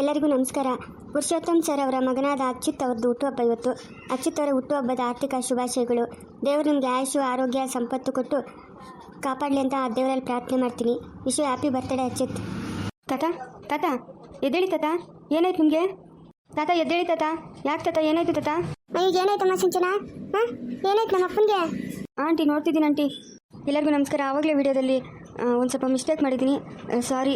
ಎಲ್ಲರಿಗೂ ನಮಸ್ಕಾರ. ಪುರುಷೋತ್ತಮ್ ಸರ್ ಅವರ ಮಗನಾದ ಅಚ್ಯುತ್ ಅವ್ರದ್ದು ಹುಟ್ಟುಹಬ್ಬ ಇವತ್ತು. ಅಚ್ಯುತ್ ಅವರ ಹುಟ್ಟುಹಬ್ಬದ ಆರ್ಥಿಕ ಶುಭಾಶಯಗಳು. ದೇವರು ನಿಮಗೆ ಆಯುಷು ಆರೋಗ್ಯ ಸಂಪತ್ತು ಕೊಟ್ಟು ಕಾಪಾಡಲಿ ಅಂತ ಆ ದೇವರಲ್ಲಿ ಪ್ರಾರ್ಥನೆ ಮಾಡ್ತೀನಿ. ವಿಶ್ವ ಹ್ಯಾಪಿ ಬರ್ತ್ಡೇ ಅಚ್ಯುತ್. ತಾತ ತಾತ ಎದ್ದೇಳಿ ತಾತ ಏನಾಯ್ತು ನಿಮಗೆ? ತಾತ ಎದ್ದೇಳಿ ತಾತ ಯಾಕೆ ತಾತ ಏನಾಯ್ತು ತಾತ? ಈಗ ಏನಾಯ್ತಮ್ಮ ಸಿಂಚನ? ಹಾಂ? ಏನಾಯ್ತು ನಮ್ಮ ಅಪ್ಪನಿಗೆ? ಆಂಟಿ ನೋಡ್ತಿದ್ದೀನಿ ಆಂಟಿ. ಎಲ್ಲರಿಗೂ ನಮಸ್ಕಾರ ಆವಾಗಲೇ ವಿಡಿಯೋದಲ್ಲಿ. ಒಂದು ಸ್ವಲ್ಪ ಮಿಸ್ಟೇಕ್ ಮಾಡಿದ್ದೀನಿ. ಸಾರಿ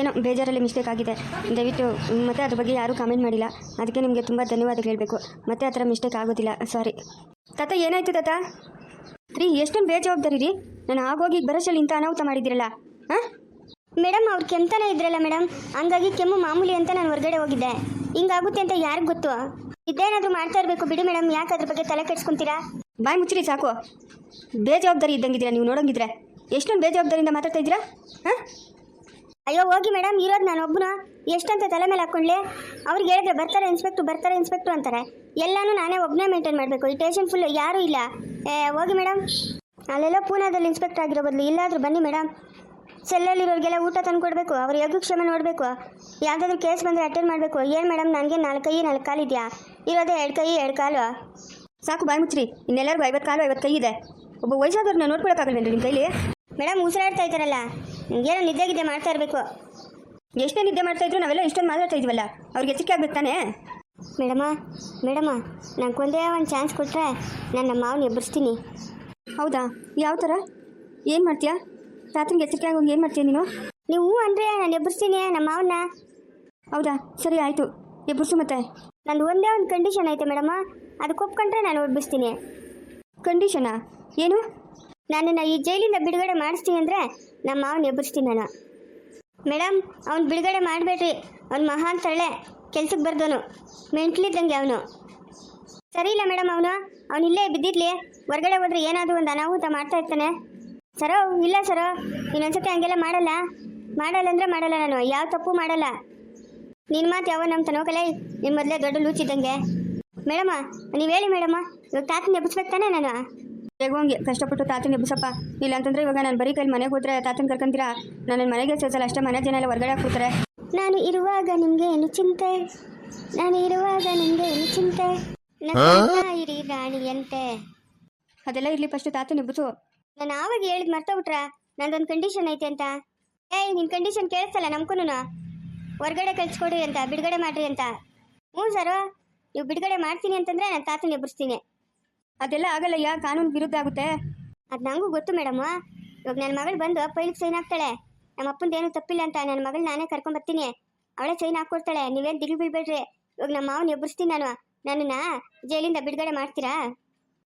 ಏನೋ ಬೇಜಾರಲ್ಲಿ ಮಿಸ್ಟೇಕ್ ಆಗಿದೆ. ದಯವಿಟ್ಟು ಮತ್ತೆ ಅದ್ರ ಬಗ್ಗೆ ಯಾರೂ ಕಾಮೆಂಟ್ ಮಾಡಿಲ್ಲ. ಅದಕ್ಕೆ ನಿಮಗೆ ತುಂಬ ಧನ್ಯವಾದ ಹೇಳಬೇಕು. ಮತ್ತೆ ಆ ಥರ ಮಿಸ್ಟೇಕ್ ಆಗೋದಿಲ್ಲ. ಸಾರಿ ತಾತ ಏನಾಯ್ತು ತಾತ? ರೀ ಎಷ್ಟೊಂದು ಬೇಜವಾಬ್ದಾರಿ ರೀ. ನಾನು ಆಗೋಗಿ ಬರೋಷಲ್ಲಿ ಇಂಥ ಅನಾಹುತ ಮಾಡಿದ್ದೀರಲ್ಲ. ಹಾಂ? ಮೇಡಮ್ ಅವ್ರು ಕೆಮ್ತಾನೆ ಇದ್ರಲ್ಲ ಮೇಡಮ್. ಹಂಗಾಗಿ ಕೆಮ್ಮು ಮಾಮೂಲಿ ಅಂತ ನಾನು ಹೊರಗಡೆ ಹೋಗಿದ್ದೆ. ಹಿಂಗಾಗುತ್ತೆ ಅಂತ ಯಾರಿಗೆ ಗೊತ್ತು? ಇದೇನಾದರೂ ಮಾಡ್ತಾ ಇರಬೇಕು. ಬಿಡಿ ಮೇಡಮ್ ಯಾಕೆ ಅದ್ರ ಬಗ್ಗೆ ತಲೆ ಕೆಡ್ಸ್ಕೊಂತೀರಾ? ಬಾಯ್ ಮುಚ್ಚಿರಿ ಸಾಕು. ಬೇಜವಾಬ್ದಾರಿ ಇದ್ದಂಗಿದ್ದೀರಾ? ನೀವು ನೋಡೋಂಗಿದ್ರೆ. ಎಷ್ಟೊಂದು ಬೇಜವಾಬ್ದಾರಿಯಿಂದ ಮಾತಾಡ್ತಾ ಇದ್ದೀರಾ? ಹಾಂ? ಅಯ್ಯೋ, ಹೋಗಿ ಮೇಡಮ್, ಇರೋದು ನಾನು ಒಬ್ಬನ ಎಷ್ಟಂತ ತಲೆ ಮೇಲೆ ಹಾಕ್ಕೊಂಡ್ಲೆ ಅವ್ರಿಗೆ ಹೇಳಿದ್ರೆ ಬರ್ತಾರೆ ಇನ್ಸ್ಪೆಕ್ಟ್ರು ಬರ್ತಾರೆ ಇನ್ಸ್ಪೆಕ್ಟ್ರು ಅಂತಾರೆ. ಎಲ್ಲಾನು ನಾನೇ ಒಬ್ಬನೇ ಮೇಂಟೈನ್ ಮಾಡಬೇಕು. ಈ ಟೇಷನ್ ಫುಲ್ ಯಾರೂ ಇಲ್ಲ. ಏ, ಹೋಗಿ ಮೇಡಮ್. ಅಲ್ಲೆಲ್ಲ ಪೂನಾದಲ್ಲಿ ಇನ್ಸ್ಪೆಕ್ಟರ್ ಆಗಿರೋ ಬದಲು ಇಲ್ಲಾದರೂ ಬನ್ನಿ ಮೇಡಮ್. ಸೆಲ್ಲಲ್ಲಿರೋರಿಗೆಲ್ಲ ಊಟ ತಂದು ಕೊಡಬೇಕು, ಅವ್ರ ಯೋಗಕ್ಷೇಮ ನೋಡಬೇಕು. ಯಾವುದಾದ್ರೂ ಕೇಸ್ ಬಂದರೆ ಅಟೆಂಡ್ ಮಾಡಬೇಕು. ಏನು ಮೇಡಮ್, ನನಗೆ ನಾಲ್ಕು ಕೈ, ನಾಲ್ಕು ಕಾಲಿದೆಯಾ ಇರೋದೇ ಎರಡು ಕೈ, ಎರಡು ಕಾಲು. ಸಾಕು ಬಾಯ್ ಮುಚ್ಚಿರಿ. ಇನ್ನೆಲ್ಲರಿಗೂ ಐವತ್ತು ಕಾಲು ಐವತ್ತು ಕೈ ಇದೆ. ಒಬ್ಬ ವಯಸ್ಸಾದವ್ರನ್ನ ನೋಡ್ಕೊಳಕ್ಕಾಗಲ್ಲ ನಿಮ್ಮ ಕೈಲಿ? ಮೇಡಮ್ ಉಸಿರಾಡ್ತಾ ಇದ್ದಾರಲ್ಲ. ಏನೋ ನಿದ್ದೆ ಗಿದ್ದೆ ಮಾಡ್ತಾ ಇರಬೇಕು. ಎಷ್ಟೇ ನಿದ್ದೆ ಮಾಡ್ತಾ ಇದ್ರು ನಾವೆಲ್ಲ ಇಷ್ಟೊಂದು ಮಾತಾಡ್ತಾ ಇದ್ವಲ್ಲ ಅವ್ರಿಗೆ ಎಚ್ಚರಿಕೆ ಆಗ್ಬೇಕು ತಾನೆ? ಮೇಡಮ ಮೇಡಮ ನಂಗೆ ಒಂದೇ ಒಂದು ಚಾನ್ಸ್ ಕೊಟ್ಟರೆ ನಾನು ನಮ್ಮ ಮಾವನ ಎಬ್ಬರಿಸ್ತೀನಿ ಹೌದಾ? ಯಾವ ಥರ ಏನು ಮಾಡ್ತೀಯಾ? ರಾತ್ರಿಗೆ ಎಚ್ಚರಿಕೆ ಆಗೋಂಗೆ ಏನು ಮಾಡ್ತೀಯ ನೀನು? ನೀವು ಅಂದರೆ ನಾನು ಎಬ್ಬರಿಸ್ತೀನಿ ನಮ್ಮ ಮಾವನ್ನ. ಹೌದಾ? ಸರಿ ಆಯಿತು. ಎಬ್ಬರಿಸು ಮತ್ತೆ. ನಂದು ಒಂದೇ ಒಂದು ಕಂಡೀಷನ್ ಐತೆ ಮೇಡಮ ಅದಕ್ಕೆ ಒಪ್ಕೊಂಡ್ರೆ ನಾನು ಎಬ್ಬರಿಸ್ತೀನಿ ಕಂಡೀಷನಾ ಏನು? ನನ್ನನ್ನು ಈ ಜೈಲಿಂದ ಬಿಡುಗಡೆ ಮಾಡಿಸ್ತೀನಿ ಅಂದರೆ ನಮ್ಮ ಮಾವನ ಎಬ್ಬರಿಸ್ತೀನಿ ನಾನು. ಮೇಡಮ್ ಅವ್ನು ಬಿಡುಗಡೆ ಮಾಡಬೇಡ್ರಿ. ಅವ್ನು ಮಹಾನ್ ತಳ್ಳೆ. ಕೆಲ್ಸಕ್ಕೆ ಬರ್ದವನು. ಮೆಂಟ್ಲಿದ್ದಂಗೆ ಅವನು. ಸರಿ ಇಲ್ಲ ಮೇಡಮ್ ಅವನು. ಅವನು ಇಲ್ಲೇ ಬಿದ್ದಿರಲಿ ಹೊರಗಡೆ ಹೋದ್ರೆ ಏನಾದರೂ ಒಂದು ಅನಾಹುತ ಮಾಡ್ತಾ ಇರ್ತಾನೆ. ಸರೋ, ಇಲ್ಲ ಸರೋ. ಇನ್ನೊಂದ್ಸತಿ ಹಂಗೆಲ್ಲ ಮಾಡಲ್ಲ. ಮಾಡಲ್ಲ ಅಂದರೆ ಮಾಡಲ್ಲ ನಾನು. ಯಾವ ತಪ್ಪು ಮಾಡಲ್ಲ. ನಿನ್ನ ಮಾತು ಯಾವ ನಮ್ಮ ತನೋಕಲೇ ನಿಮ್ಮ ಮೊದಲೇ ದೊಡ್ಡ ಲೂಚಿದ್ದಂಗೆ. ಮೇಡಮ್ಮ ನೀವು ಹೇಳಿ ಮೇಡಮ್ಮ ಇವಾಗ ತಾತನ ಎಬ್ಬಿಸ್ಬೇಕು ತಾನೇ ನಾನು? ಹೇಗೋಂಗೆ ಕಷ್ಟಪಟ್ಟು ತಾತನ ಎಬ್ಬಸಪ್ಪ. ಇಲ್ಲ ಅಂತಂದ್ರೆ ಇವಾಗ ನಾನು ಬರೀ ಕೈಲಿ ಮನೆಗೆ ಹೋದ್ರೆ ತಾತನ್ ಕರ್ಕೊಂತೀರಾ? ನನ್ನ ಮನೆಗೆ ಸೇರ್ಸಲ್ಲ ಅಷ್ಟೇ ಮನೆ ಜನ ಎಲ್ಲ ಹೊರಗಡೆ ಹಾಕ್ಬಿಡ್ತಾರೆ. ನಾನು ಇರುವಾಗ ನಿಮ್ಗೆ ಏನು ಚಿಂತೆ? ನಾನು ಇರುವಾಗ ನಿಮ್ಗೆ ಏನು ಚಿಂತೆ? ನಗ್ತಾ ಇರಿ ರಾಣಿಯಂತೆ. ಅದೆಲ್ಲ ಇರ್ಲಿ ಫಸ್ಟ್ ತಾತನ ಎಬ್ಬಸು. ನಾನು ಆವಾಗ ಹೇಳಿದ್ ಮರ್ತೋಗ್ಬಿಟ್ರ? ನಂದೊಂದು ಕಂಡೀಷನ್ ಐತೆ ಅಂತ. ಏಯ್ ನಿನ್ ಕಂಡೀಷನ್ ಕೇಳಿಸ್ತಲ್ಲ ನಮ್ಕೂನು ಹೊರ್ಗಡೆ ಕಳ್ಸಿಕೊಡ್ರಿ ಅಂತ ಬಿಡುಗಡೆ ಮಾಡ್ರಿ ಅಂತ. ಹ್ಞೂ ಸರು. ನೀವು ಬಿಡುಗಡೆ ಮಾಡ್ತೀನಿ ಅಂತಂದ್ರೆ ನಾನು ತಾತನ್ ಎಬ್ಬರಿಸ್ತೀನಿ ಅದೆಲ್ಲ ಆಗಲ್ಲಯ್ಯ ಕಾನೂನು ವಿರುದ್ಧ ಆಗುತ್ತೆ. ಅದು ನನಗೂ ಗೊತ್ತು ಮೇಡಮ್. ಇವಾಗ ನನ್ನ ಮಗಳು ಬಂದು ಪೈಲಿಗೆ ಸೈನ್ ಹಾಕ್ತಾಳೆ. ನಮ್ಮ ಅಪ್ಪಂದೇನು ಏನು ತಪ್ಪಿಲ್ಲ ಅಂತ ನನ್ನ ಮಗಳು ನಾನೇ ಕರ್ಕೊಂಬರ್ತೀನಿ ಅವಳೇ ಸೈನ್ ಹಾಕ್ಕೊಡ್ತಾಳೆ ನೀವೇನು ದಿಗಿಲ್ ಬಿಡ್ಬೇಡ್ರಿ ಇವಾಗ ನಮ್ಮ ಮಾವನ ಎಬ್ಬರಿಸ್ತೀನಿ ನಾನು. ನನ್ನನ್ನ ಜೈಲಿಂದ ಬಿಡುಗಡೆ ಮಾಡ್ತೀರಾ?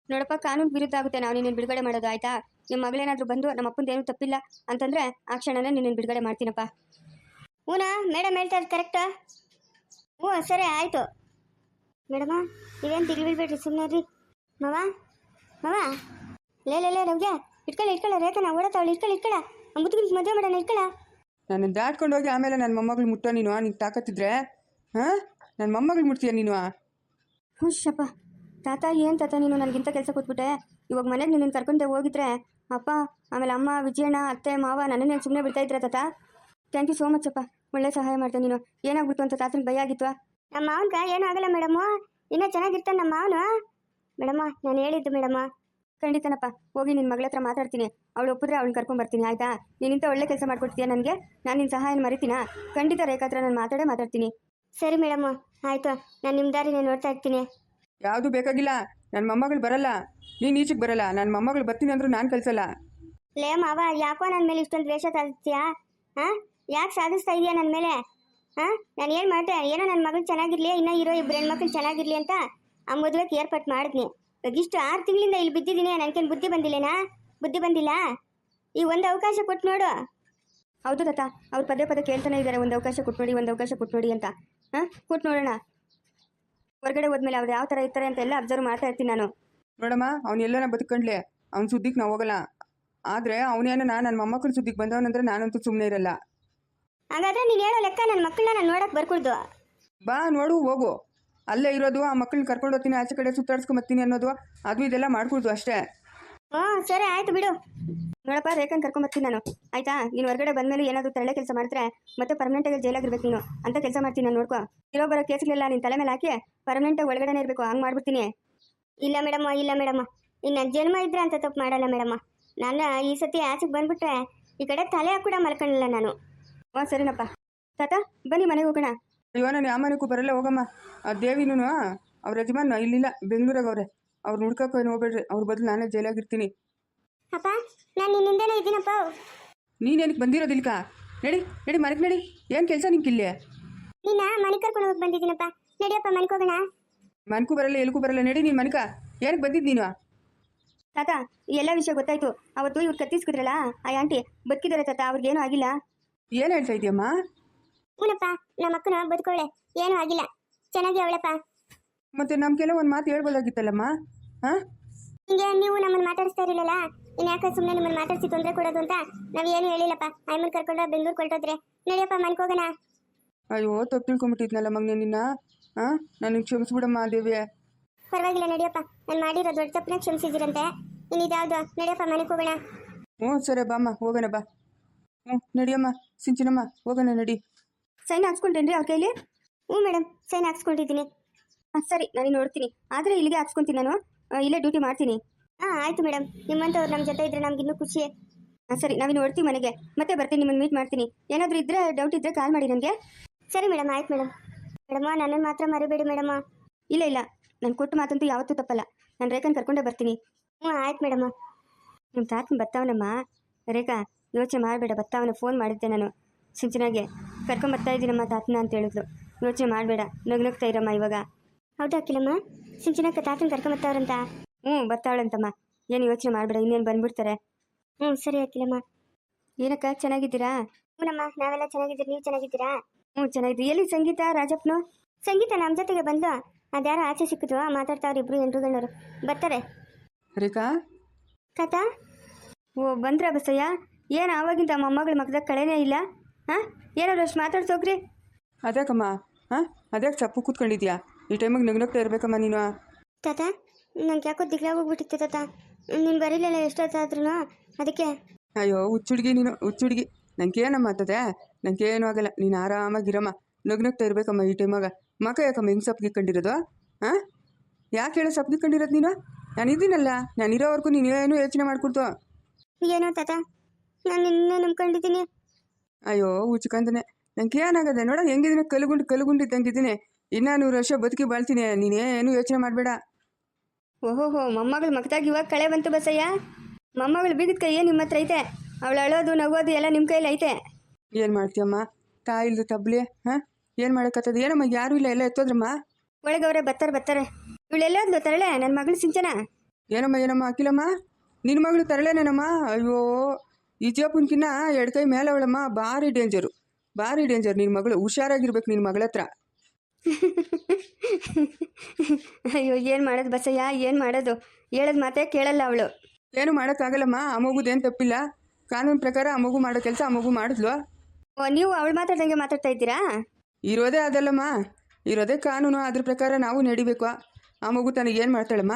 ನೋಡಪ್ಪ, ಕಾನೂನು ವಿರುದ್ಧ ಆಗುತ್ತೆ. ನಾವು ನಿನ್ನ ಬಿಡುಗಡೆ ಮಾಡೋದು ಆಯ್ತಾ? ನಿಮ್ಮ ಮಗಳೇನಾದ್ರೂ ಬಂದು ನಮ್ಮ ಅಪ್ಪಂದೇನು ತಪ್ಪಿಲ್ಲ ಅಂತಂದ್ರೆ ಆ ಕ್ಷಣನೇ ನಿನ್ನ ಬಿಡುಗಡೆ ಮಾಡ್ತೀನಪ್ಪ. ಹ್ಞೂನಾ ಮೇಡಮ್ ಹೇಳ್ತಾರೆ ಕರೆಕ್ಟಾ? ಹ್ಞೂ, ಸರಿ, ಆಯಿತು. ಮೇಡಮ, ನೀವೇನು ದಿಗಿಲ್ ಬಿಡ್ಬೇಡ್ರಿ ಸುಮ್ಮನೆ ರೀ ಮವ? ಮವ? ಲೇ ಲೇ ಲೇ ರವ್ಯ ಇಟ್ಕೊಳ್ಳ ಇಟ್ಕೊಳ್ಳ ರೇಖನ ಇಟ್ಕೊಳ್ಳಿ ಇಟ್ಕೊಳ್ಳ. ಇಟ್ಕೊಳ್ಳ ಮುದುಗಿನ ಮದುವೆ ಮಾಡೋಣ ಇಟ್ಕೊಳ್ಳ. ನನ್ನ ದಾಟ್ಕೊಂಡು ಹೋಗಿ ಆಮೇಲೆ ನನ್ನ ಮೊಮ್ಮಗಳು ಮುಟ್ಟೋ ನೀನು ನೀನು ತಾಕತ್ತಿದ್ರೆ? ಹಾಂ? ನನ್ನ ಮೊಮ್ಮಗಳು ಮುಟ್ತೀಯ ನೀನು? ಹುಷಪ್ಪ ತಾತ ಏನು ತಾತ ನೀನು? ನನಗಿಂತ ಕೆಲಸ ಕೊಟ್ಬಿಟ್ಟೆ ಇವಾಗ ಮನೆಗೆ ನಿನ್ನ ಕರ್ಕೊಂಡೆ ಹೋಗಿದ್ರೆ ಅಪ್ಪ ಆಮೇಲೆ ಅಮ್ಮ ವಿಜಯಣ್ಣ ಅತ್ತೆ ಮಾವ ನನ್ನನ್ನೇನು ಸುಮ್ಮನೆ ಬಿಡ್ತಾ ಇದ್ರ ತಾತ? ಥ್ಯಾಂಕ್ ಯು ಸೋ ಮಚ್ ಅಪ್ಪ. ಒಳ್ಳೆ ಸಹಾಯ ಮಾಡ್ದೆ ನೀನು. ಏನಾಗ್ಬಿಡ್ತು ಅಂತ ತಾತನ ಭಯ ಆಗಿತ್ತು ನಮ್ಮ ಮಾವನ್ಗ ಏನೂ ಆಗಲ್ಲ ಮೇಡಮು. ಇನ್ನೂ ಚೆನ್ನಾಗಿರ್ತಾನೆ ನಮ್ಮ ಮಾವನು. ಮೇಡಮ್ಮ ನಾನು ಹೇಳಿದ್ದು ಮೇಡಮ್ಮ. ಖಂಡಿತನಪ್ಪ ಹೋಗಿ ನಿನ್ನ ಮಗಳ ಹತ್ರ ಮಾತಾಡ್ತೀನಿ. ಅವಳು ಒಪ್ಪಿದ್ರೆ ಅವಳನ್ನ ಕರ್ಕೊಂಡು ಬರ್ತೀನಿ ಆಯ್ತಾ? ನೀನಿಂತ ಒಳ್ಳೆ ಕೆಲಸ ಮಾಡ್ಕೊಡ್ತೀಯಾ ನನಗೆ? ನಾನು ನಿನ್ನ ಸಹಾಯನ ಮರಿತೀನಾ? ಖಂಡಿತ ರೇಖಾತ್ರ ನಾನು ಮಾತಾಡೇ ಮಾತಾಡ್ತೀನಿ. ಸರಿ ಮೇಡಮ್ಮ ಆಯಿತು. ನಾನು ನಿಮ್ಮ ದಾರಿನೇ ನೋಡ್ತಾ ಇರ್ತೀನಿ. ಯಾವುದು ಬೇಕಾಗಿಲ್ಲ. ನನ್ನ ಮೊಮ್ಮಗಳು ಬರಲ್ಲ. ನೀನು ಈಚೆಗೆ ಬರಲ್ಲ. ನನ್ನ ಮೊಮ್ಮಗಳು ಬರ್ತೀನಿ ಅಂದ್ರೂ ನಾನು ಕಲಿಸಲ್ಲ. ಲೇ ಮಾವ ಯಾಕೋ ನನ್ನ ಮೇಲೆ ಇಷ್ಟೊಂದು ದ್ವೇಷ ಸಾಧಿಸ್ತೀಯಾ ಹಾಂ ಯಾಕೆ ಸಾಧಿಸ್ತಾ ಇದೆಯಾ ನನ್ನ ಮೇಲೆ? ಹಾಂ ನಾನು ಏನು ಮಾಡ್ದೆ? ಏನೋ ನನ್ನ ಮಗಳು ಚೆನ್ನಾಗಿರ್ಲಿ ಇನ್ನೂ ಇರೋ ಇಬ್ಬರು ಹೆಣ್ಮಕ್ಳು ಚೆನ್ನಾಗಿರ್ಲಿ ಅಂತ? ಆ ಮದುವೆಗೆ ಏರ್ಪಾಟ್ ಮಾಡಿದ್ನಿ. ಇವಾಗ ಇಷ್ಟು ಆರು ತಿಂಗಳಿಂದ ಇಲ್ಲಿ ಬಿದ್ದಿದ್ದೀನಿ ನನಗೇನು ಬುದ್ಧಿ ಬಂದಿಲ್ಲೇನಾ? ಬುದ್ಧಿ ಬಂದಿಲ್ಲ? ಈ ಒಂದು ಅವಕಾಶ ಕೊಟ್ಟು ನೋಡು. ಹೌದು ತಾತ ಅವ್ರು ಪದೇ ಪದೇ ಕೇಳ್ತಾನೆ ಇದ್ದಾರೆ ಒಂದು ಅವಕಾಶ ಕೊಟ್ಟು ನೋಡಿ ಒಂದು ಅವಕಾಶ ಕೊಟ್ಟು ನೋಡಿ ಅಂತ. ಹಾಂ? ಕೊಟ್ಟು ನೋಡೋಣ. ಹೊರಗಡೆ ಹೋದ್ಮೇಲೆ ಅವ್ರು ಯಾವ ಥರ ಇರ್ತಾರೆ ಅಂತ ಎಲ್ಲ ಅಬ್ಸರ್ವ್ ಮಾಡ್ತಾ ಇರ್ತೀನಿ ನಾನು. ನೋಡಮ್ಮ ಅವ್ನು ಎಲ್ಲನ ಬದುಕೊಂಡ್ಲೆ ಅವ್ನ ಸುದ್ದಿಗೆ ನಾವು ಹೋಗಲ್ಲ. ಆದರೆ ಅವನೇನ ನನ್ನ ಮೊಮ್ಮಕ್ಕಳು ಸುದ್ದಿಗೆ ಬಂದವನಂದ್ರೆ ನಾನಂತೂ ಸುಮ್ಮನೆ ಇರಲ್ಲ. ಹಾಗಾದ್ರೆ ನೀನು ಹೇಳೋ ಲೆಕ್ಕ ನನ್ನ ಮಕ್ಕಳನ್ನ ನಾನು ನೋಡಕ್ಕೆ ಬರ್ಕೊಡ್ದು. ಬಾ ನೋಡು ಹೋಗು. ಅಲ್ಲೇ ಇರೋದು, ಆ ಮಕ್ಕಳನ್ನ ಕರ್ಕೊಂಡು ಹೋಗ್ತೀನಿ, ಆಚೆ ಕಡೆ ಸುತ್ತಾಡ್ಸ್ಕೊಂಬತ್ತೀನಿ ಅನ್ನೋದು, ಅದು ಇದೆಲ್ಲ ಮಾಡ್ಕೊಡ್ದು ಅಷ್ಟೇ. ಹಾ, ಸರಿ, ಆಯ್ತು ಬಿಡು. ನೋಡಪ್ಪ, ರೇಖನ್ ಕರ್ಕೊಂಬರ್ತೀನಿ ನಾನು. ಆಯ್ತಾ? ನೀನು ಹೊರಗಡೆ ಬಂದಮೇಲೆ ಏನಾದರೂ ತರಳೆ ಕೆಲಸ ಮಾಡಿದ್ರೆ ಮತ್ತೆ ಪರ್ಮನೆಂಟಾಗಿ ಜೈಲಾಗಿರ್ಬೇಕು ನೀನು. ಅಂತ ಕೆಲಸ ಮಾಡ್ತೀನಿ ನಾನು, ನೋಡ್ಕೋ. ಇರೋ ಬರೋ ಕೇಸ್ಗಳೆಲ್ಲ ನೀನು ತಲೆ ಮೇಲೆ ಹಾಕಿ ಪರ್ಮನೆಂಟಾಗಿ ಒಳಗಡೆ ಇರಬೇಕು, ಹಂಗೆ ಮಾಡ್ಬಿಡ್ತೀನಿ. ಇಲ್ಲ ಮೇಡಮ್ಮ ಇಲ್ಲ ಮೇಡಮ್ಮ. ಇನ್ನು ಜನ್ಮ ಇದ್ರೆ ಅಂತ ತಪ್ಪು ಮಾಡಲ್ಲ ಮೇಡಮ್ಮ. ನಾನು ಈ ಸತಿ ಆಚೆಗೆ ಬಂದ್ಬಿಟ್ರೆ ಈ ಕಡೆ ತಲೆ ಕೂಡ ಮಲ್ಕೊಳ್ಳಲ್ಲ ನಾನು. ಹಾಂ, ಸರಿನಪ್ಪ. ತಾತ, ಬನ್ನಿ ಮನೆಗೆ ಹೋಗೋಣ. ಅಯ್ಯೋ ನಾನು ಯಾವ ಮನೆಗೂ ಬರಲ್ಲ ಹೋಗಮ್ಮ. ಆ ದೇವಿನೂ ಅವ್ರ ಯಜಮಾನ ಇಲ್ಲಿಲ್ಲ ಬೆಂಗಳೂರಾಗ ಅವ್ರೆ ಅವ್ರು ಹುಡ್ಕಕ್ಕೆ ಹೋಗ್ಬೇಡ್ರಿ ಅವ್ರ ಬದಲು ನಾನೇ ಜೈಲಾಗಿರ್ತೀನಿ. ಅಪ್ಪ ನಾನು ನಿನ್ನಿಂದನೇ ಇದ್ದೀನಪ್ಪ. ನೀನೇನಕ್ಕೆ ಬಂದಿರೋದಿಲ್ಕ ನಡಿ ನಡಿ ಮನೆಗೆ ನಡಿ. ಏನು ಕೆಲಸ ನಿಂಕಿಲ್ಲಿ ನಿನ್ನ ಮನೆ ಕರ್ಕೊಂಡು ಹೋಗಿ ಬಂದಿದ್ದೀನಪ್ಪ. ನಡಿಯಪ್ಪ ಮನೆಗೆ ಹೋಗೋಣ. ಮನ್ಕೂ ಬರಲ್ಲ ಎಲ್ಗೂ ಬರಲ್ಲ. ನಡಿ ನೀನು ಮನ್ಕ ಏನಕ್ಕೆ ಬಂದಿದ್ದು ನೀನು? ತಾತ ಈ ಎಲ್ಲ ವಿಷಯ ಗೊತ್ತಾಯ್ತು. ಅವತ್ತು ಇವ್ರು ಕತ್ತಿಸ್ಕಿದ್ರಲ್ಲ ಆ ಆಂಟಿ ಬದುಕಿದ್ದಾರೆ ತಾತ ಅವ್ರಿಗೇನು ಆಗಿಲ್ಲ. ಏನು ಹೇಳ್ತಾ ಇದೆಯಮ್ಮ? ಹ್ಞೂನಪ್ಪ ನಮ್ಮ ಅಕ್ಕನ ಬದುಕೊಳ್ಳೆ ಏನೂ ಆಗಿಲ್ಲ. ಚೆನ್ನಾಗಿ ಅವಳಪ್ಪ. ಮತ್ತೆ ನಮ್ಗೆಲ್ಲ ಒಂದು ಮಾತು ಹೇಳ್ಬೋದಾಗಿತ್ತಲ್ಲಮ್ಮ? ಹಾ? ಹಿಂಗೆ ನೀವು ನಮ್ಮನ್ನ ಮಾತಾಡಿಸ್ತಾ ಇರಲಿಲ್ಲ ಇನ್ನು ಯಾಕೆ ಸುಮ್ಮನೆ ನಿಮ್ಮನ್ನ ಮಾತಾಡಿಸಿ ತೊಂದರೆ ಕೊಡೋದು ಅಂತ ನಾವೇನು ಏನು ಹೇಳಿಲ್ಲಪ್ಪ. ಅಮ್ಮನ ಕರ್ಕೊಂಡು ಬೆಂಗಳೂರು ಕೊಟ್ಟೋದ್ರೆ ನಡೆಯಪ್ಪ ಮನೆಗೆ ಹೋಗೋಣ. ಅಯ್ಯೋ ತಪ್ಪು ತಿಳ್ಕೊಂಬಿಟ್ಟಿದ್ನಲ್ಲ ಮಗ್ನೆ ನಿನ್ನ? ಹಾ? ನನಗೆ ಕ್ಷಮಿಸ್ಬಿಡಮ್ಮ ದೇವಿ ಪರವಾಗಿಲ್ಲ ನಡಿಯಪ್ಪ. ನಾನು ಮಾಡಿರೋ ದೊಡ್ಡ ತಪ್ಪನ್ನ ಕ್ಷಮಿಸಿದಿರಂತೆ. ಇನ್ನು ಇದ್ಯಾವುದು? ನಡಿಯಪ್ಪ ಮನೆಗೆ ಹೋಗೋಣ. ಹ್ಞೂ ಸರಿ ಬಾಮ್ಮ ಹೋಗೋಣ ಬಾ. ಹ್ಞೂ ನಡಿಯಮ್ಮ ಸಿಂಚಿನಮ್ಮ ಹೋಗೋಣ ನಡಿ. ಸೈನ್ ಹಾಕ್ಸ್ಕೊಂಡ್ರಿ ಅವ್ರ ಕೈಲಿ? ಹ್ಞೂ ಮೇಡಮ್ ಸೈನ್ ಹಾಕ್ಸ್ಕೊಂಡಿದ್ದೀನಿ. ಹಾಂ ಸರಿ ನಾನು ನೋಡ್ತೀನಿ. ಆದರೆ ಇಲ್ಲಿಗೆ ಹಾಕ್ಸ್ಕೊಂತೀನಿ ನಾನು. ಆ, ಇಲ್ಲೇ ಡ್ಯೂಟಿ ಮಾಡ್ತೀನಿ. ಹಾಂ ಆಯಿತು ಮೇಡಮ್. ನಿಮ್ಮಂಥವ್ರು ನಮ್ಮ ಜೊತೆ ಇದ್ರೆ ನಮ್ಗಿನ್ನೂ ಖುಷಿ ಹಾಂ ಸರಿ ನಾವಿನ್ನು ನೋಡ್ತೀವಿ ಮನೆಗೆ. ಮತ್ತೆ ಬರ್ತೀನಿ ನಿಮ್ಮನ್ನು ಮೀಟ್ ಮಾಡ್ತೀನಿ. ಏನಾದರೂ ಇದ್ದರೆ ಡೌಟ್ ಇದ್ದರೆ ಕಾಲ್ ಮಾಡಿ ನನಗೆ ಸರಿ ಮೇಡಮ್ ಆಯ್ತು ಮೇಡಮ್. ಮೇಡಮ್ಮ ನನ್ನನ್ನು ಮಾತ್ರ ಮರಿಬೇಡಿ ಮೇಡಮ್ಮ. ಇಲ್ಲ ಇಲ್ಲ. ನಾನು ಕೊಟ್ಟು ಮಾತಂತೂ ಯಾವತ್ತೂ ತಪ್ಪಲ್ಲ. ನಾನು ರೇಖನ್ ಕರ್ಕೊಂಡೇ ಬರ್ತೀನಿ. ಹ್ಞೂ ಆಯ್ತು ಮೇಡಮ್ಮ. ನಿಮ್ಮ ತಾತನ ಬರ್ತಾವನಮ್ಮ ರೇಖಾ ಯೋಚನೆ ಮಾಡಬೇಡ ಬರ್ತಾವನ ಫೋನ್ ಮಾಡಿದ್ದೆ ನಾನು. ಸಿಂಚನಾಗೆ ಕರ್ಕೊಂಬರ್ತಾ ಇದ್ದೀನಮ್ಮ ತಾತನ ಅಂತ ಹೇಳಿದ್ರು ಯೋಚನೆ ಮಾಡಬೇಡ ನಗ್ನಗ್ತಾ ಇರಮ್ಮ ಇವಾಗ. ಹೌದಾ ಅಕ್ಕಿಲಮ್ಮ ಸಿಂಚನಕ್ಕ ತಾತನ ಕರ್ಕೊಂಬರ್ತಾವ್ರಂತ ಹ್ಞೂ ಬರ್ತಾವಳಂತಮ್ಮ. ಏನು ಯೋಚನೆ ಮಾಡಬೇಡ ಇನ್ನೇನು ಬಂದ್ಬಿಡ್ತಾರೆ. ಹ್ಞೂ ಸರಿ ಅಕ್ಕಿಲಮ್ಮ ಏನಕ್ಕ ಚೆನ್ನಾಗಿದ್ದೀರಾ? ಹ್ಞೂನಮ್ಮ ನಾವೆಲ್ಲ ಚೆನ್ನಾಗಿದ್ದೀರಿ ನೀವು ಚೆನ್ನಾಗಿದ್ದೀರಾ? ಹ್ಞೂ ಚೆನ್ನಾಗಿದ್ದೀರಿ ಎಲ್ಲಿ ಸಂಗೀತ ರಾಜಪ್ಪನು? ಸಂಗೀತ ನಮ್ಮ ಜೊತೆಗೆ ಬಂದು ಅದ್ಯಾರೋ ಆಚೆ ಸಿಕ್ಕಿದ್ವು ಮಾತಾಡ್ತಾವ್ರು ಇಬ್ರು ಎಂಟು ಗಣ್ಣರು ಬರ್ತಾರೆ. ರೇಖಾ? ಕಥಾ ಓ ಬಂದ್ರ ಬಸಯ್ಯ? ಏನು ಆವಾಗಿಂದ ಮೊಮ್ಮಗಳ ಮಗದ ಕಳೆನೇ ಇಲ್ಲ? ಹಾಂ? ಏನಾದ್ರು ಅಷ್ಟು ಮಾತಾಡ್ಸೋಗ್ರಿ ಅದ್ಯಾಕಮ್ಮ? ಹಾಂ? ಅದ್ಯಾಕೆ ಚಪ್ಪು ಕೂತ್ಕೊಂಡಿದ್ಯಾ? ಈ ಟೈಮಿಗೆ ನಗ್ನಗ್ತಾ ಇರ್ಬೇಕಮ್ಮ ನೀನು. ತಾತ ನಂಗೆ ಯಾಕೋ ದಿಗ್ಲಾಗೋಗ್ಬಿಟ್ಟಿತ್ತು ತಾತ. ನೀನು ಬರೀಲಿಲ್ಲ ಎಷ್ಟೊತ್ತಾದ್ರೂ ಅದಕ್ಕೆ. ಅಯ್ಯೋ ಹುಚ್ಚುಡ್ಗಿ ನೀನು ಹುಚ್ಚುಡ್ಗಿ. ನನಗೆ ಏನಮ್ಮ ಅಂತದೆ ನನಗೆ ಏನೂ ಆಗಲ್ಲ. ನೀನು ಆರಾಮಾಗಿರಮ್ಮ. ನಗ್ನಗ್ತಾ ಇರ್ಬೇಕಮ್ಮ ಈ ಟೈಮಾಗ. ಮಕ ಯಾಕಮ್ಮ ಹೆಂಗೆ ಸಪ್ಗೆ ಕಂಡಿರೋದು ಹಾಂ? ಯಾಕೆ ಹೇಳೋ ಸಪ್ಗೆ ಕಂಡಿರೋದು ನೀನು? ನಾನು ಇದ್ದೀನಲ್ಲ. ನಾನು ಇರೋವರೆಗೂ ನೀನು ಏನು ಯೋಚನೆ ಮಾಡ್ಕೊಡ್ತು ಏನೋ ತಾತ ನಾನು ನಿನ್ನೆ ನಂಬ್ಕೊಂಡಿದ್ದೀನಿ. ಅಯ್ಯೋ ಹುಚ್ಕಂದನೆ ನಂಗೆ ಏನಾಗದೆ ನೋಡ ಹೆಂಗಿದ್ದೀನಿ ಕಲ್ಗುಂಡು ಕಲ್ಗುಂಡು ಇದ್ದಂಗಿದ್ದೀನಿ. ಇನ್ನೂ ನೂರು ವರ್ಷ ಬದುಕಿ ಬಾಳ್ತೀನಿ ನೀನೇನು ಯೋಚನೆ ಮಾಡಬೇಡ. ಓಹೋಹೋ ಮೊಮ್ಮಗಳು ಮಗದಾಗ ಇವಾಗ ಕಳೆ ಬಂತು ಬಸಯ್ಯ. ಮೊಮ್ಮಗಳು ಬೀಗದ ಕೈಯೇ ನಿಮ್ಮ ಹತ್ರ ಐತೆ? ಅವಳು ಅಳೋದು ನಗೋದು ಎಲ್ಲ ನಿಮ್ಮ ಕೈಲಿ ಐತೆ. ಏನು ಮಾಡ್ತೀಯಮ್ಮ? ತಾಯಿಲ್ದು ತಬ್ಲಿ ಹಾಂ? ಏನು ಮಾಡೋಕ್ಕತ್ತದ ಏನಮ್ಮ ಯಾರು ಇಲ್ಲ ಎಲ್ಲ ಎತ್ತೋದ್ರಮ್ಮ? ಒಳಗವ್ರೆ ಬರ್ತಾರೆ ಬರ್ತಾರೆ ಇವಳೆಲ್ಲೋದ್ಲು ತರಳೆ? ನನ್ನ ಮಗಳು ಸಿಂಚನ? ಏನಮ್ಮ ಏನಮ್ಮ ಅಖಿಲಮ್ಮ? ನಿನ್ನ ಮಗಳು ತರಲೇನೇನಮ್ಮ ಅಯ್ಯೋ. ಈ ಜೇಪುನ್ಕಿನ್ನ ಎರಡು ಕೈ ಮೇಲೆ ಅವಳಮ್ಮ ಭಾರಿ ಡೇಂಜರು ಭಾರಿ ಡೇಂಜರ್ ನಿನ್ನ ಮಗಳು ಹುಷಾರಾಗಿರ್ಬೇಕು ನಿನ್ನ ಮಗಳ ಹತ್ರ. ಅಯ್ಯೋ ಏನು ಮಾಡೋದು ಬಸಯ್ಯ? ಏನು ಮಾಡೋದು? ಹೇಳೋದು ಮಾತೇ ಕೇಳಲ್ಲ ಅವಳು. ಏನು ಮಾಡೋಕ್ಕಾಗಲ್ಲಮ್ಮ? ಆ ಮಗುದೇನು ತಪ್ಪಿಲ್ಲ. ಕಾನೂನು ಪ್ರಕಾರ ಆ ಮಗು ಮಾಡೋ ಕೆಲಸ ಆ ಮಗು ಮಾಡಿದ್ಲು. ಓ ನೀವು ಅವಳು ಮಾತಾಡ್ದಂಗೆ ಮಾತಾಡ್ತಾ ಇದ್ದೀರಾ? ಇರೋದೇ ಅದಲ್ಲಮ್ಮ ಇರೋದೇ ಕಾನೂನು. ಅದ್ರ ಪ್ರಕಾರ ನಾವು ನಡಿಬೇಕು. ಆ ಮಗು ತನಗೇನು ಏನು ಮಾಡ್ತಾಳಮ್ಮ?